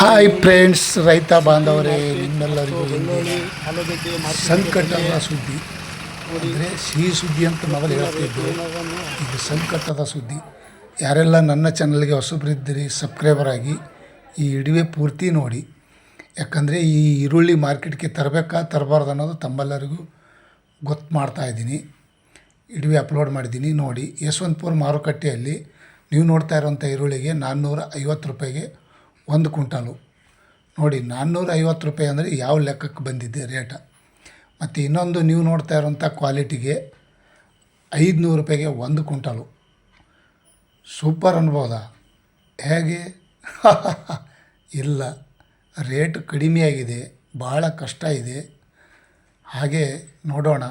Hi friends ರೈತ ಬಾಂಧವರೇ ನಿಮ್ಮೆಲ್ಲರಿಗೂ ಸಂಕಟದ ಸುದ್ದಿ. ಅಂದರೆ ಸಿಹಿ ಸುದ್ದಿ ಅಂತ ಮೊದಲು ಹೇಳ್ತಿದ್ದೆ ಇದು ಸಂಕಟದ ಸುದ್ದಿ. ಯಾರೆಲ್ಲ ನನ್ನ ಚಾನಲ್ಗೆ ಹೊಸಬರಿದ್ದೀರಿ ಸಬ್ಸ್ಕ್ರೈಬರ್ ಆಗಿ ಈ ಇಡುವೆ ಪೂರ್ತಿ ನೋಡಿ. ಯಾಕಂದರೆ ಈ ಈರುಳ್ಳಿ ಮಾರ್ಕೆಟ್ಗೆ ತರಬೇಕಾ ತರಬಾರ್ದು ಅನ್ನೋದು ತಮ್ಮೆಲ್ಲರಿಗೂ ಗೊತ್ತು ಮಾಡ್ತಾ ಇದ್ದೀನಿ. ಇಡುವೆ ಅಪ್ಲೋಡ್ ಮಾಡಿದ್ದೀನಿ. ನೋಡಿ ಯಶವಂತಪುರ ಮಾರುಕಟ್ಟೆಯಲ್ಲಿ ನೀವು ನೋಡ್ತಾ ಇರೋಂಥ ಈರುಳ್ಳಿಗೆ ನಾನ್ನೂರ ಐವತ್ತು ರೂಪಾಯಿಗೆ ಒಂದು ಕ್ವಿಂಟಾಲು. ನೋಡಿ ನಾನ್ನೂರ ಐವತ್ತು ರೂಪಾಯಿ ಅಂದರೆ ಯಾವ ಲೆಕ್ಕಕ್ಕೆ ಬಂದಿದೆ ರೇಟ? ಮತ್ತು ಇನ್ನೊಂದು ನೀವು ನೋಡ್ತಾ ಇರೋಂಥ ಕ್ವಾಲಿಟಿಗೆ ಐದುನೂರು ರೂಪಾಯಿಗೆ ಒಂದು ಕ್ವಿಂಟಾಲು. ಸೂಪರ್ ಅನ್ಬೋದಾ? ಹೇಗೆ? ಇಲ್ಲ. ರೇಟ್ ಕಡಿಮೆಯಾಗಿದೆ ಭಾಳ ಕಷ್ಟ ಇದೆ. ಹಾಗೆ ನೋಡೋಣ.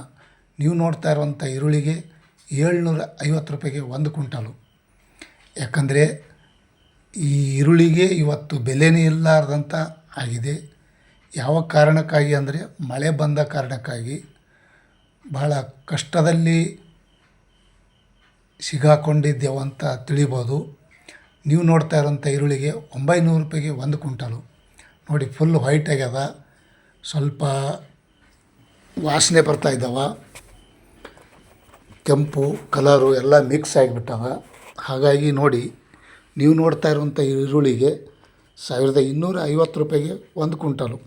ನೀವು ನೋಡ್ತಾ ಇರುವಂಥ ಈರುಳ್ಳಿಗೆ ಏಳ್ನೂರ ಐವತ್ತು ರೂಪಾಯಿಗೆ ಒಂದು ಕ್ವಿಂಟಾಲು. ಯಾಕಂದರೆ ಈ ಈರುಳ್ಳಿಗೆ ಇವತ್ತು ಬೆಲೆನೇ ಇಲ್ಲಾರ್ದಂಥ ಆಗಿದೆ. ಯಾವ ಕಾರಣಕ್ಕಾಗಿ ಅಂದರೆ ಮಳೆ ಬಂದ ಕಾರಣಕ್ಕಾಗಿ ಬಹಳ ಕಷ್ಟದಲ್ಲಿ ಸಿಗಾಕೊಂಡಿದ್ದೆವು ಅಂತ ತಿಳಿಬೋದು. ನೀವು ನೋಡ್ತಾ ಇರೋಂಥ ಈರುಳ್ಳಿಗೆ ಒಂಬೈನೂರು ರೂಪಾಯಿಗೆ ಒಂದು ಕುಂಟಲು ನೋಡಿ ಫುಲ್ ವೈಟ್ ಆಗ್ಯದ. ಸ್ವಲ್ಪ ವಾಸನೆ ಬರ್ತಾ ಇದ್ದಾವ. ಕೆಂಪು ಕಲರು ಎಲ್ಲ ಮಿಕ್ಸ್ ಆಗಿಬಿಟ್ಟವ. ಹಾಗಾಗಿ ನೋಡಿ ನೀವು ನೋಡ್ತಾ ಇರುವಂಥ ಈರುಳ್ಳಿಗೆ ಸಾವಿರದ ಇನ್ನೂರ ಐವತ್ತು ರೂಪಾಯಿಗೆ ಒಂದು ಕುಂಟಲು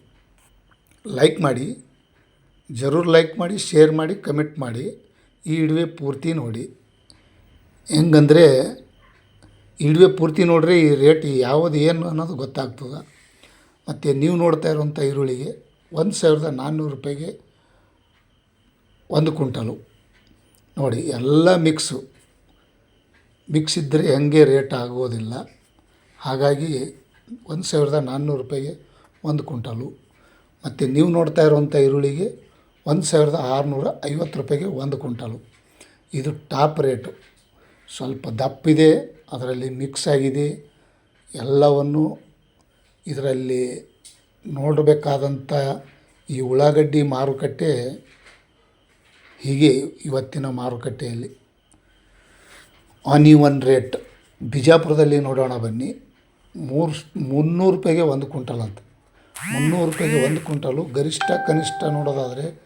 ಲೈಕ್ ಮಾಡಿ, ಜರೂರ್ ಲೈಕ್ ಮಾಡಿ, ಶೇರ್ ಮಾಡಿ, ಕಮೆಂಟ್ ಮಾಡಿ, ಈ ಇಡುವೆ ಪೂರ್ತಿ ನೋಡಿ. ಹೆಂಗಂದರೆ ಇಡುವೆ ಪೂರ್ತಿ ನೋಡ್ರಿ ಈ ರೇಟ್ ಯಾವುದು ಏನು ಅನ್ನೋದು ಗೊತ್ತಾಗ್ತದೆ. ಮತ್ತು ನೀವು ನೋಡ್ತಾ ಇರುವಂಥ ಈರುಳ್ಳಿಗೆ ಒಂದು ಸಾವಿರದ ನಾನ್ನೂರು ರೂಪಾಯಿಗೆ ಒಂದು ಕುಂಟಲು ನೋಡಿ, ಎಲ್ಲ ಮಿಕ್ಸು ಮಿಕ್ಸ್ ಇದ್ದರೆ ಹೆಂಗೆ ರೇಟ್ ಆಗೋದಿಲ್ಲ. ಹಾಗಾಗಿ ಒಂದು ಸಾವಿರದ ನಾನ್ನೂರು ರೂಪಾಯಿಗೆ ಒಂದು ಕುಂಟಲು ಮತ್ತು ನೀವು ನೋಡ್ತಾ ಇರುವಂಥ ಈರುಳ್ಳಿಗೆ ಒಂದು ಸಾವಿರದ ಆರುನೂರ ಐವತ್ತು ರೂಪಾಯಿಗೆ ಒಂದು ಕುಂಟಲು ಇದು ಟಾಪ್ ರೇಟು. ಸ್ವಲ್ಪ ದಪ್ಪಿದೆ ಅದರಲ್ಲಿ ಮಿಕ್ಸ್ ಆಗಿದೆ. ಎಲ್ಲವನ್ನು ಇದರಲ್ಲಿ ನೋಡಬೇಕಾದಂಥ ಈ ಉಳ್ಳಾಗಡ್ಡಿ ಮಾರುಕಟ್ಟೆ ಹೀಗೆ ಇವತ್ತಿನ ಮಾರುಕಟ್ಟೆಯಲ್ಲಿ. Onion rate. ಬಿಜಾಪುರದಲ್ಲಿ ನೋಡೋಣ ಬನ್ನಿ. ಮೂರು, ಮುನ್ನೂರು ರೂಪಾಯಿಗೆ ಒಂದು ಕ್ವಿಂಟಲ್ ಅಂತ. ಮುನ್ನೂರು ರೂಪಾಯಿಗೆ ಒಂದು ಕ್ವಿಂಟಲು. ಗರಿಷ್ಠ, ಕನಿಷ್ಠ ನೋಡೋದಾದರೆ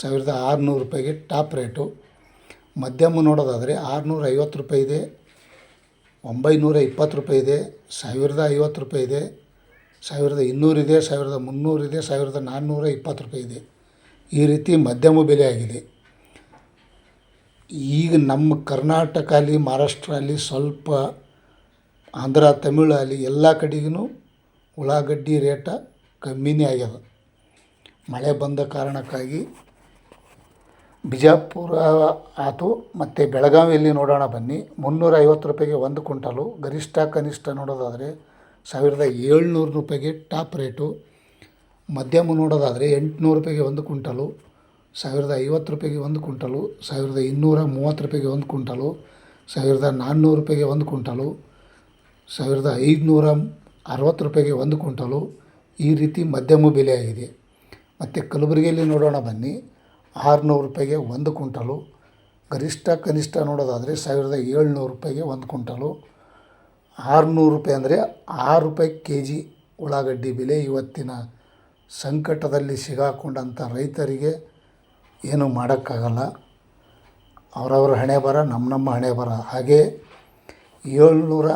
ಸಾವಿರದ ಆರುನೂರು ರೂಪಾಯಿಗೆ ಟಾಪ್ ರೇಟು. ಮಧ್ಯಮ ನೋಡೋದಾದರೆ ಆರುನೂರ ಐವತ್ತು ರೂಪಾಯಿ ಇದೆ. ಒಂಬೈನೂರ ಇಪ್ಪತ್ತು ರೂಪಾಯಿ ಇದೆ. ಸಾವಿರದ ಐವತ್ತು ರೂಪಾಯಿ ಇದೆ. ಸಾವಿರದ ಇನ್ನೂರಿದೆ ಸಾವಿರದ ಮುನ್ನೂರಿದೆ ಸಾವಿರದ ನಾನ್ನೂರ ಇಪ್ಪತ್ತು ರೂಪಾಯಿ ಇದೆ. ಈ ರೀತಿ ಮಧ್ಯಮ ಬೆಲೆ ಆಗಿದೆ. ಈಗ ನಮ್ಮ ಕರ್ನಾಟಕ ಅಲ್ಲಿ, ಮಹಾರಾಷ್ಟ್ರ ಅಲ್ಲಿ, ಸ್ವಲ್ಪ ಆಂಧ್ರ, ತಮಿಳು ಅಲ್ಲಿ ಎಲ್ಲ ಕಡೆಗೂ ಉಳ್ಳಾಗಡ್ಡಿ ರೇಟ ಕಮ್ಮಿನೇ ಆಗ್ಯದ. ಮಳೆ ಬಂದ ಕಾರಣಕ್ಕಾಗಿ ಬಿಜಾಪುರ ಆಯಿತು ಮತ್ತು ಬೆಳಗಾವಿಯಲ್ಲಿ ನೋಡೋಣ ಬನ್ನಿ. ಮುನ್ನೂರ ಐವತ್ತು ರೂಪಾಯಿಗೆ ಒಂದು ಕ್ವಿಂಟಲು. ಗರಿಷ್ಠ ಕನಿಷ್ಠ ನೋಡೋದಾದರೆ ಸಾವಿರದ ಏಳ್ನೂರು ರೂಪಾಯಿಗೆ ಟಾಪ್ ರೇಟು. ಮಧ್ಯಮ ನೋಡೋದಾದರೆ ಎಂಟುನೂರು ರೂಪಾಯಿಗೆ ಒಂದು ಕ್ವಿಂಟಲು. ಸಾವಿರದ ಐವತ್ತು ರೂಪಾಯಿಗೆ ಒಂದು ಕುಂಟಲು ಸಾವಿರದ ಇನ್ನೂರ ಮೂವತ್ತು ರೂಪಾಯಿಗೆ ಒಂದು ಕುಂಟಲು ಸಾವಿರದ ನಾನ್ನೂರು ರೂಪಾಯಿಗೆ ಒಂದು ಕುಂಟಲು ಸಾವಿರದ ಐದುನೂರ ಅರವತ್ತು ರೂಪಾಯಿಗೆ ಒಂದು ಕುಂಟಲು ಈ ರೀತಿ ಮಧ್ಯಮ ಬೆಲೆ ಆಗಿದೆ. ಮತ್ತು ಕಲಬುರಗಿಯಲ್ಲಿ ನೋಡೋಣ ಬನ್ನಿ. ಆರುನೂರು ರೂಪಾಯಿಗೆ ಒಂದು ಕುಂಟಲು ಗರಿಷ್ಠ ಕನಿಷ್ಠ ನೋಡೋದಾದರೆ ಸಾವಿರದ ಏಳ್ನೂರು ರೂಪಾಯಿಗೆ ಒಂದು ಕುಂಟಲು ಆರುನೂರು ರೂಪಾಯಿ ಅಂದರೆ ಆರು ರೂಪಾಯಿ ಕೆ ಜಿ ಉಳ್ಳಾಗಡ್ಡಿ ಬೆಲೆ ಇವತ್ತಿನ ಸಂಕಟದಲ್ಲಿ ಸಿಗಾಕೊಂಡಂಥ ರೈತರಿಗೆ ಏನೂ ಮಾಡೋಕ್ಕಾಗಲ್ಲ. ಅವರವ್ರ ಹಣೆ ಬರ, ನಮ್ಮ ನಮ್ಮ ಹಣೆ ಬರ. ಹಾಗೆ ಏಳ್ನೂರ,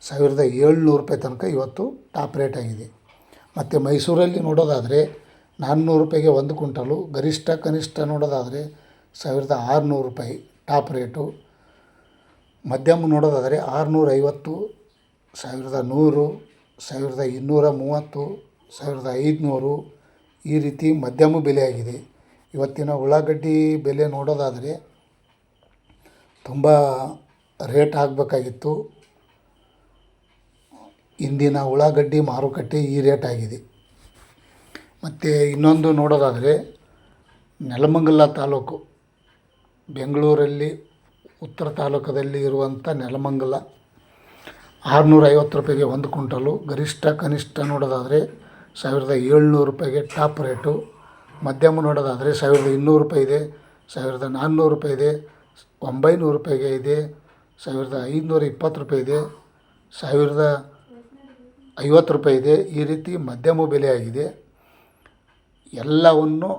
ಸಾವಿರದ ಏಳ್ನೂರು ರೂಪಾಯಿ ತನಕ ಇವತ್ತು ಟಾಪ್ ರೇಟ್ ಆಗಿದೆ. ಮತ್ತು ಮೈಸೂರಲ್ಲಿ ನೋಡೋದಾದರೆ ನಾನ್ನೂರು ರೂಪಾಯಿಗೆ ಒಂದು ಕ್ವಿಂಟಲು, ಗರಿಷ್ಠ ಕನಿಷ್ಠ ನೋಡೋದಾದರೆ ಸಾವಿರದ ಆರುನೂರು ರೂಪಾಯಿ ಟಾಪ್ ರೇಟು. ಮಧ್ಯಮ ನೋಡೋದಾದರೆ ಆರುನೂರೈವತ್ತು ಸಾವಿರದ ನೂರು, ಸಾವಿರದ ಇನ್ನೂರ ಮೂವತ್ತು, ಸಾವಿರದ ಐದುನೂರು ಈ ರೀತಿ ಮಧ್ಯಮ ಬೆಲೆ ಆಗಿದೆ. ಇವತ್ತಿನ ಉಳ್ಳಾಗಡ್ಡಿ ಬೆಲೆ ನೋಡೋದಾದರೆ ತುಂಬ ರೇಟ್ ಆಗಬೇಕಾಗಿತ್ತು. ಇಂದಿನ ಉಳ್ಳಾಗಡ್ಡಿ ಮಾರುಕಟ್ಟೆ ಈ ರೇಟ್ ಆಗಿದೆ. ಮತ್ತು ಇನ್ನೊಂದು ನೋಡೋದಾದರೆ ನೆಲಮಂಗಲ ತಾಲೂಕು, ಬೆಂಗಳೂರಲ್ಲಿ, ಉತ್ತರ ತಾಲೂಕದಲ್ಲಿ ಇರುವಂಥ ನೆಲಮಂಗಲ ಆರುನೂರ ಐವತ್ತು ರೂಪಾಯಿಗೆ ಒಂದು ಕ್ವಿಂಟಲು, ಗರಿಷ್ಠ ಕನಿಷ್ಠ ನೋಡೋದಾದರೆ ಸಾವಿರದ ಏಳ್ನೂರು ರೂಪಾಯಿಗೆ ಟಾಪ್ ರೇಟು. ಮಧ್ಯಮ ನೋಡೋದಾದರೆ ಸಾವಿರದ ಇನ್ನೂರು ರೂಪಾಯಿ ಇದೆ, ಸಾವಿರದ ನಾನ್ನೂರು ರೂಪಾಯಿ ಇದೆ, ಒಂಬೈನೂರು ರೂಪಾಯಿಗೆ ಇದೆ, ಸಾವಿರದ ಐದುನೂರ ಇಪ್ಪತ್ತು ರೂಪಾಯಿ ಇದೆ, ಸಾವಿರದ ಐವತ್ತು ರೂಪಾಯಿ ಇದೆ. ಈ ರೀತಿ ಮಧ್ಯಮ ಬೆಲೆಯಾಗಿದೆ ಎಲ್ಲವನ್ನು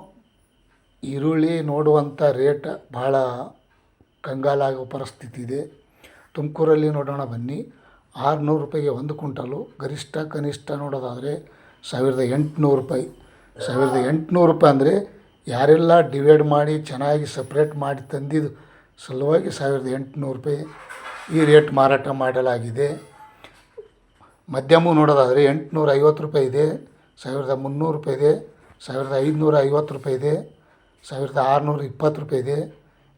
ಈರುಳ್ಳಿ ನೋಡುವಂಥ ರೇಟ್ ಭಾಳ ಕಂಗಾಲಾಗೋ ಪರಿಸ್ಥಿತಿ ಇದೆ. ತುಮಕೂರಲ್ಲಿ ನೋಡೋಣ ಬನ್ನಿ. ಆರುನೂರು ರೂಪಾಯಿಗೆ ಒಂದು ಕ್ವಿಂಟಲು. ಗರಿಷ್ಠ ಕನಿಷ್ಠ ನೋಡೋದಾದರೆ ಸಾವಿರದ ಎಂಟುನೂರು ರೂಪಾಯಿ. ಸಾವಿರದ ಎಂಟುನೂರು ರೂಪಾಯಿ ಅಂದರೆ ಯಾರೆಲ್ಲ ಡಿವೈಡ್ ಮಾಡಿ, ಚೆನ್ನಾಗಿ ಸಪ್ರೇಟ್ ಮಾಡಿ ತಂದಿದ್ದು, ಸಲುವಾಗಿ ಸಾವಿರದ ಎಂಟುನೂರು ರೂಪಾಯಿ ಈ ರೇಟ್ ಮಾರಾಟ ಮಾಡಲಾಗಿದೆ. ಮಧ್ಯಮ ನೋಡೋದಾದರೆ ಎಂಟುನೂರ ಐವತ್ತು ರೂಪಾಯಿ ಇದೆ, ಸಾವಿರದ ಮುನ್ನೂರು ರೂಪಾಯಿ ಇದೆ, ಸಾವಿರದ ಐದುನೂರ ಐವತ್ತು ರೂಪಾಯಿ ಇದೆ, ಸಾವಿರದ ಆರುನೂರ ಇಪ್ಪತ್ತು ರೂಪಾಯಿ ಇದೆ.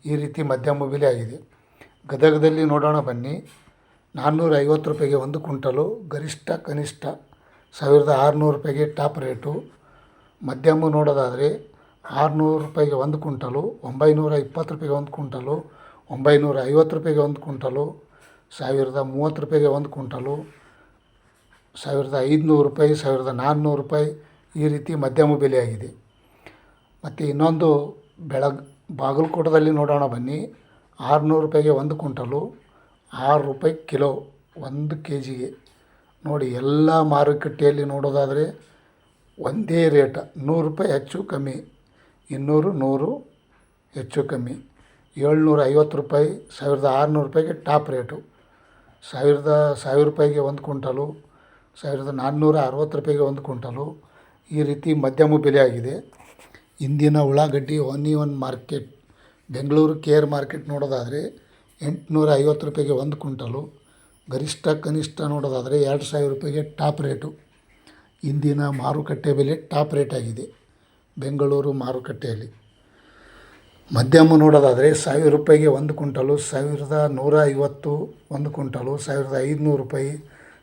ಈ ರೀತಿ ಮಧ್ಯಮ ಬೆಲೆ ಆಗಿದೆ. ಗದಗದಲ್ಲಿ ನೋಡೋಣ ಬನ್ನಿ. ನಾನ್ನೂರ ಐವತ್ತು ರೂಪಾಯಿಗೆ ಒಂದು ಕ್ವಿಂಟಲು ಗರಿಷ್ಠ ಕನಿಷ್ಠ ಸಾವಿರದ ಆರುನೂರು ರೂಪಾಯಿಗೆ ಟಾಪ್ ರೇಟು. ಮಧ್ಯಮ ನೋಡೋದಾದರೆ ಆರುನೂರು ರೂಪಾಯಿಗೆ ಒಂದು ಕುಂಟಲು ಒಂಬೈನೂರ ಇಪ್ಪತ್ತು ರೂಪಾಯಿಗೆ ಒಂದು ಕುಂಟಲು ಒಂಬೈನೂರ ಐವತ್ತು ರೂಪಾಯಿಗೆ ಒಂದು ಕುಂಟಲು ಸಾವಿರದ ಮೂವತ್ತು ರೂಪಾಯಿಗೆ ಒಂದು ಕುಂಟಲು ಸಾವಿರದ ಐದುನೂರು ರೂಪಾಯಿ, ಸಾವಿರದ ನಾನ್ನೂರು ರೂಪಾಯಿ ಈ ರೀತಿ ಮಧ್ಯಮ ಬೆಲೆಯಾಗಿದೆ. ಮತ್ತು ಇನ್ನೊಂದು ಬೆಳಗ್, ಬಾಗಲಕೋಟದಲ್ಲಿ ನೋಡೋಣ ಬನ್ನಿ. ಆರುನೂರು ರೂಪಾಯಿಗೆ ಒಂದು ಕುಂಟಲು ಆರು ರೂಪಾಯಿ ಕಿಲೋ ಒಂದು ಕೆ ಜಿಗೆ ನೋಡಿ, ಎಲ್ಲ ಮಾರುಕಟ್ಟೆಯಲ್ಲಿ ನೋಡೋದಾದರೆ ಒಂದೇ ರೇಟ, ನೂರು ರೂಪಾಯಿ ಹೆಚ್ಚು ಕಮ್ಮಿ, ಇನ್ನೂರು, ನೂರು ಹೆಚ್ಚು ಕಮ್ಮಿ. ಏಳ್ನೂರ ಐವತ್ತು ರೂಪಾಯಿ, ಸಾವಿರದ ಆರುನೂರು ರೂಪಾಯಿಗೆ ಟಾಪ್ ರೇಟು. ಸಾವಿರದ, ಸಾವಿರ ರೂಪಾಯಿಗೆ ಒಂದು ಕ್ವಿಂಟಲು, ಸಾವಿರದ ನಾನ್ನೂರ ಅರವತ್ತು ರೂಪಾಯಿಗೆ ಒಂದು ಕ್ವಿಂಟಲು. ಈ ರೀತಿ ಮಧ್ಯಮ ಬೆಲೆ ಆಗಿದೆ ಇಂದಿನ ಉಳ್ಳಾಗಡ್ಡಿ onion market Bengaluru K R market ನೋಡೋದಾದರೆ ಎಂಟುನೂರ ಐವತ್ತು ರೂಪಾಯಿಗೆ ಒಂದು ಕ್ವಿಂಟಲು. ಗರಿಷ್ಠ, ಕನಿಷ್ಠ ನೋಡೋದಾದರೆ ಎರಡು ಸಾವಿರ ರೂಪಾಯಿಗೆ ಟಾಪ್ ರೇಟು. ಇಂದಿನ ಮಾರುಕಟ್ಟೆ ಬೆಲೆ ಟಾಪ್ ರೇಟ್ ಆಗಿದೆ ಬೆಂಗಳೂರು ಮಾರುಕಟ್ಟೆಯಲ್ಲಿ ಮಧ್ಯಮ ನೋಡೋದಾದರೆ ಸಾವಿರ ರೂಪಾಯಿಗೆ ಒಂದು ಕ್ವಿಂಟಲು ಸಾವಿರದ ನೂರ ಐವತ್ತು ಒಂದು ಕ್ವಿಂಟಲು ಸಾವಿರದ ಐದುನೂರು ರೂಪಾಯಿ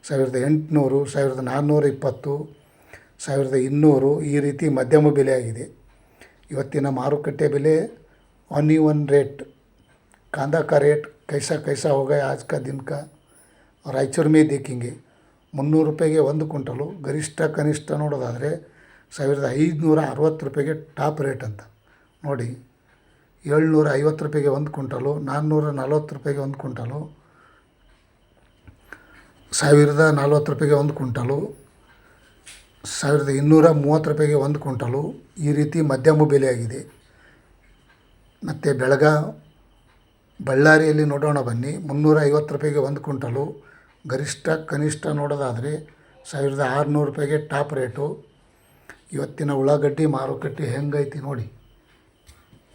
ಸಾವಿರದ ಎಂಟುನೂರು ಸಾವಿರದ ನಾನ್ನೂರ ಇಪ್ಪತ್ತು ಸಾವಿರದ ಇನ್ನೂರು ಈ ರೀತಿ ಮಧ್ಯಮ ಬೆಲೆ ಆಗಿದೆ ಇವತ್ತಿನ ಮಾರುಕಟ್ಟೆ ಬೆಲೆ ऑन ही वन रेट कांदा का रेट कैसा कैसा हो गया आज का दिन का ರಾಯಚೂರು ಮೇ ದೇಖಿಂಗೆ ಮುನ್ನೂರು ರೂಪಾಯಿಗೆ ಒಂದು ಕ್ವಿಂಟಲು, ಗರಿಷ್ಠ ಕನಿಷ್ಠ ನೋಡೋದಾದರೆ ಸಾವಿರದ ಐದುನೂರ ಅರವತ್ತು ರೂಪಾಯಿಗೆ ಟಾಪ್ ರೇಟ್ ಅಂತ. ನೋಡಿ, ಏಳ್ನೂರ ಐವತ್ತು ರೂಪಾಯಿಗೆ ಒಂದು ಕ್ವಿಂಟಲು, ನಾನ್ನೂರ ನಲ್ವತ್ತು ರೂಪಾಯಿಗೆ ಒಂದು ಕ್ವಿಂಟಲು, ಸಾವಿರದ ನಲ್ವತ್ತು ರೂಪಾಯಿಗೆ ಒಂದು ಕ್ವಿಂಟಲು, ಸಾವಿರದ ಇನ್ನೂರ ಮೂವತ್ತು ರೂಪಾಯಿಗೆ ಒಂದು ಕ್ವಿಂಟಲು ಈ ರೀತಿ ಮಧ್ಯಮ ಬೆಲೆಯಾಗಿದೆ. ಮತ್ತು ಬೆಳಗ ಬಳ್ಳಾರಿಯಲ್ಲಿ ನೋಡೋಣ ಬನ್ನಿ, ಮುನ್ನೂರ ಐವತ್ತು ರೂಪಾಯಿಗೆ ಒಂದು ಕ್ವಿಂಟಲು ಗರಿಷ್ಠ ಕನಿಷ್ಠ ನೋಡೋದಾದರೆ ಸಾವಿರದ ಆರುನೂರು ರೂಪಾಯಿಗೆ ಟಾಪ್ ರೇಟು. ಇವತ್ತಿನ ಉಳ್ಳಾಗಡ್ಡಿ ಮಾರುಕಟ್ಟೆ ಹೆಂಗೈತಿ ನೋಡಿ.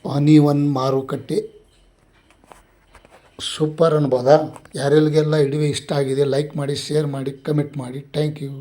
ಆನಿ ಒನ್ ಮಾರುಕಟ್ಟೆ. ಸೂಪರ್ ಅನ್ಬೋದಾ ಯಾರೆಲ್ಲಿಗೆಲ್ಲ ಇಡುವೆ ಇಷ್ಟ ಆಗಿದೆ ಲೈಕ್ ಮಾಡಿ ಶೇರ್ ಮಾಡಿ ಕಮೆಂಟ್ ಮಾಡಿ. Thank you